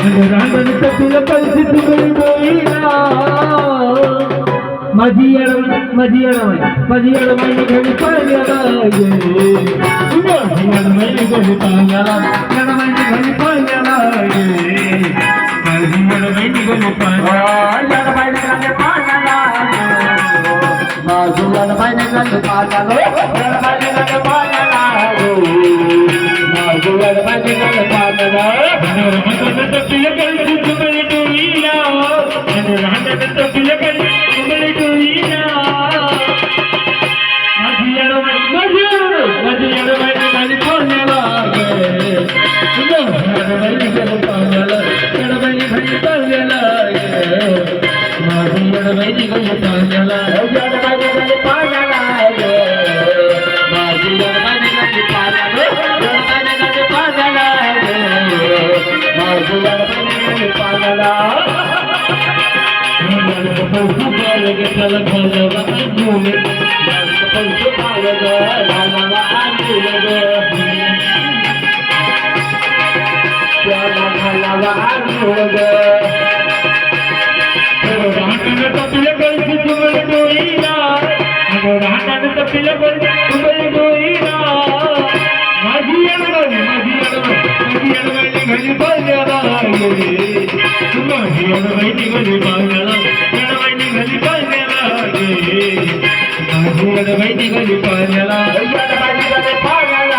రామని తప్పుల పరిస్థితి వెళ్ళిపోయినా మదియడం మదియడమై మదియడమైన గడిపాయమైన గడిపాయమైన గడిపాయమైన గడిపాయమైన గడిపాయలో I'm gonna make you go to परिस्थिती बोईना माझी अडवण माझी अडवण माझी अडवण घरी पाण्याला ये माझी अडवण घरी पाण्याला अडवण घरी येडवाई निघाली पावण्याला येडवाई निघाली पाण्याला येडवाई निघाली पाण्याला पाण्याला